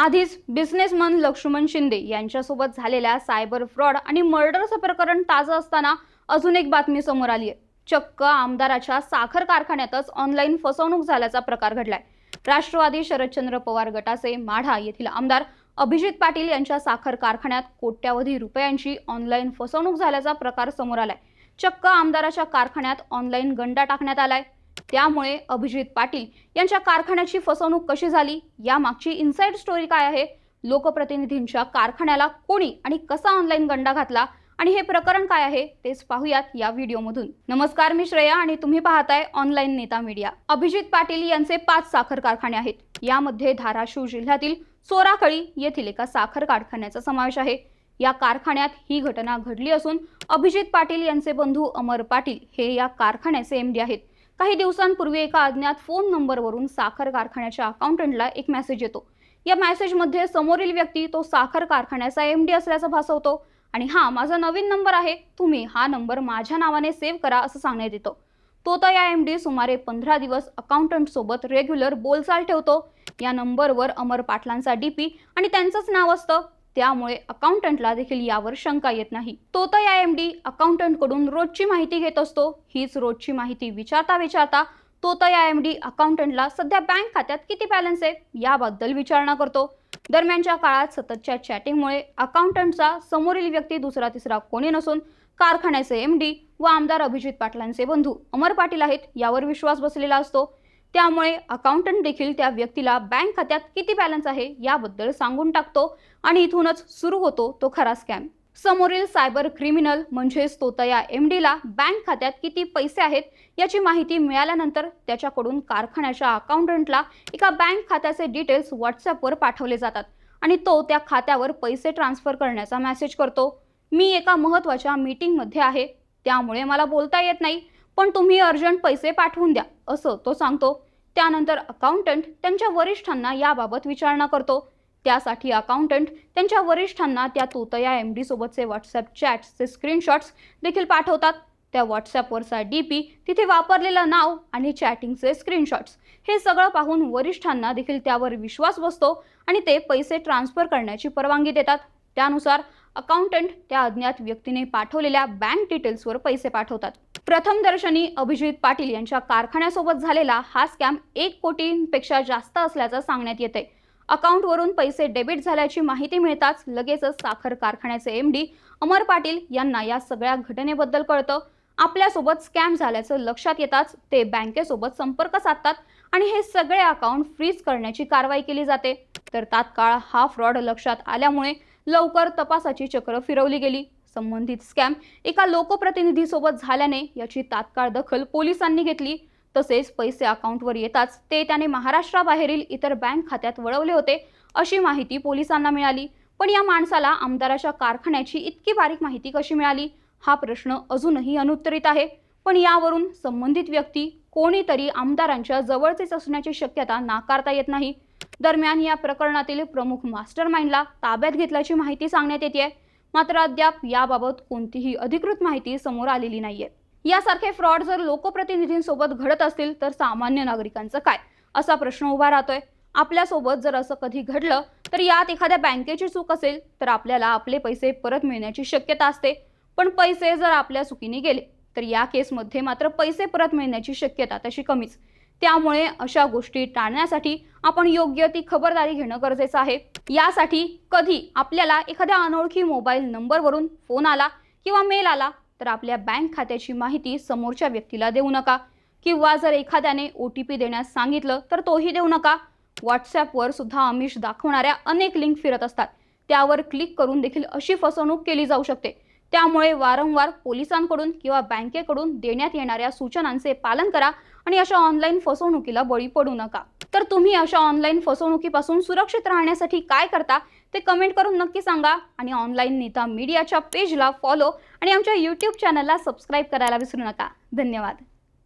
आधीच बिझनेसमन लक्ष्मण शिंदे यांच्यासोबत झालेल्या सायबर फ्रॉड आणि मर्डरचं प्रकरण ताजं असताना अजून एक बातमी समोर आली आहे चक्क आमदाराच्या साखर कारखान्यातच ऑनलाईन फसवणूक झाल्याचा प्रकार घडलाय. राष्ट्रवादी शरदचंद्र पवार गटाचे माढा येथील आमदार अभिजित पाटील यांच्या साखर कारखान्यात कोट्यावधी रुपयांची ऑनलाईन फसवणूक झाल्याचा प्रकार समोर आलाय. चक्क आमदाराच्या कारखान्यात ऑनलाईन गंडा टाकण्यात आलाय. त्यामुळे अभिजित पाटील यांच्या कारखान्याची फसवणूक कशी झाली? यामागची इन्साइड स्टोरी काय आहे? लोकप्रतिनिधींच्या कारखान्याला कोणी आणि कसा ऑनलाईन गंडा घातला? आणि हे प्रकरण काय आहे? तेच पाहूयात या व्हिडिओमधून. नमस्कार मी श्रेया आणि तुम्ही पाहताय ऑनलाईन नेता मीडिया अभिजित पाटील यांचे पाच साखर कारखाने आहेत. यामध्ये धाराशिव जिल्ह्यातील सोराखळी येथील एका साखर कारखान्याचा समावेश आहे. या कारखान्यात ही घटना घडली असून अभिजित पाटील यांचे बंधू अमर पाटील हे या कारखान्याचे एमडी आहेत. काही दिवसांपूर्वी एका अज्ञात फोन नंबरवरून साखर कारखान्याच्या अकाउंटंटला एक मेसेज येतो. या मेसेजमध्ये समोरील व्यक्ती तो साखर कारखान्याचा एम डी असल्याचा भासवतो आणि हा माझा नवीन नंबर आहे तुम्ही हा नंबर माझ्या नावाने सेव्ह करा असं सांगण्यात येतं. तो तर या एम डी सुमारे पंधरा दिवस अकाउंटंट सोबत रेग्युलर बोलचाल ठेवतो. या नंबरवर अमर पाटलांचा डीपी आणि त्यांचंच नाव असतं. त्यामुळे अकाउंटंटला देखील यावर शंका येत नाही. तो तर या एम डी अकाउंटंटकडून रोजची माहिती घेत असतो. हीच रोजची माहिती विचारता विचारता तो तर या एम डी अकाउंटंटला सध्या बँक खात्यात किती बॅलन्स आहे? याबद्दल विचारणा करतो. दरम्यानच्या काळात सततच्या चॅटिंगमुळे अकाउंटंटचा समोरील व्यक्ती दुसरा तिसरा कोणी नसून कारखान्याचे एम डी व आमदार अभिजित पाटलांचे बंधू अमर पाटील आहेत यावर विश्वास बसलेला असतो. त्यामुळे अकाउंटंट देखील त्या व्यक्तीला बँक खात्यात किती बॅलन्स आहे याबद्दल सांगून टाकतो आणि इथूनच सुरू होतो तो खरा स्कॅम समोरील सायबर क्रिमिनल म्हणजेच तो त्या एम डीला बँक खात्यात किती पैसे आहेत याची माहिती मिळाल्यानंतर त्याच्याकडून कारखान्याच्या अकाउंटंटला एका बँक खात्याचे डिटेल्स व्हॉट्सअपवर पाठवले जातात आणि तो त्या खात्यावर पैसे ट्रान्सफर करण्याचा मेसेज करतो. मी एका महत्त्वाच्या मीटिंगमध्ये आहे त्यामुळे मला बोलता येत नाही. पण तुम्ही अर्जंट पैसे पाठवून द्या असं तो सांगतो. त्यानंतर अकाउंटंट त्यांच्या वरिष्ठांना याबाबत विचारणा करतो. त्यासाठी अकाउंटंट त्यांच्या वरिष्ठांना त्या तोतया एम डी सोबतचे व्हॉट्सअप चॅट्सचे स्क्रीनशॉट्स देखील पाठवतात. त्या व्हॉट्सॲपवरचा डी पी तिथे वापरलेलं नाव आणि चॅटिंगचे स्क्रीनशॉट्स हे सगळं पाहून वरिष्ठांना देखील त्यावर विश्वास बसतो आणि ते पैसे ट्रान्सफर करण्याची परवानगी देतात. त्यानुसार अकाउंटंट त्या अज्ञात व्यक्तीने पाठवलेल्या बँक डिटेल्सवर पैसे पाठवतात. प्रथम दर्शनी अभिजित पाटील यांच्या कारखान्यासोबत झालेला हा स्कॅम एक कोटींपेक्षा जास्त असल्याचं सांगण्यात येते अकाउंटवरून पैसे डेबिट झाल्याची माहिती मिळताच लगेचच साखर कारखान्याचे एम डी अमर पाटील यांना या सगळ्या घटनेबद्दल कळतं. आपल्यासोबत स्कॅम झाल्याचं लक्षात येताच ते बँकेसोबत संपर्क साधतात आणि हे सगळे अकाउंट फ्रीज करण्याची कारवाई केली जाते. तर तात्काळ हा फ्रॉड लक्षात आल्यामुळे लवकर तपासाची चक्र फिरवली गेली. संबंधित स्कॅम एका लोकप्रतिनिधीसोबत झाल्याने याची तात्काळ दखल पोलिसांनी घेतली. तसेच पैसे अकाउंटवर येताच ते त्याने महाराष्ट्राबाहेरील इतर बँक खात्यात वळवले होते अशी माहिती पोलिसांना मिळाली. पण या माणसाला आमदाराच्या कारखान्याची इतकी बारीक माहिती कशी मिळाली? हा प्रश्न अजूनही अनुत्तरित आहे. पण यावरून संबंधित व्यक्ती कोणीतरी आमदारांच्या जवळचेच असण्याची शक्यता नाकारता येत नाही. दरम्यान या प्रकरणातील प्रमुख मास्टर माइंडला ताब्यात घेतल्याची माहिती सांगण्यात येते मात्र अद्याप याबाबत कोणतीही अधिकृत माहिती समोर आलेली नाहीये. यासारखे फ्रॉड जर लोकप्रतिनिधींसोबत घडत असतील तर सामान्य नागरिकांचं काय? असा प्रश्न उभा राहतोय. आपल्यासोबत जर असं कधी घडलं तर यात एखाद्या बँकेची चूक असेल तर आपल्याला आपले पैसे परत मिळण्याची शक्यता असते. पण पैसे जर आपल्या चुकीने गेले तर या केसमध्ये मात्र पैसे परत मिळण्याची शक्यता तशी कमीच. त्यामुळे अशा गोष्टी टाळण्यासाठी आपण योग्य ती खबरदारी घेणं गरजेचं आहे. यासाठी कधी आपल्याला एखाद्या अनोळखी मोबाईल नंबरवरून फोन आला किंवा मेल आला तर आपल्या बँक खात्याची माहिती समोरच्या व्यक्तीला देऊ नका. किंवा जर एखाद्याने ओ टी पी देण्यास सांगितलं तर तोही देऊ नका. व्हॉट्सॲपवर सुद्धा आमिष दाखवणाऱ्या अनेक लिंक फिरत असतात. त्यावर क्लिक करून देखील अशी फसवणूक केली जाऊ शकते. त्यामुळे वारंवार पोलिसांकडून किंवा बँकेकडून देण्यात येणाऱ्या सूचनांचे पालन करा आणि अशा ऑनलाईन फसवणुकीला बळी पडू नका. तर तुम्ही अशा ऑनलाईन फसवणुकीपासून सुरक्षित राहण्यासाठी काय करता ते कमेंट करून नक्की सांगा आणि ऑनलाईन नेता मीडियाच्या पेजला फॉलो आणि आमच्या यूट्यूब चॅनलला सबस्क्राईब करायला विसरू नका. धन्यवाद.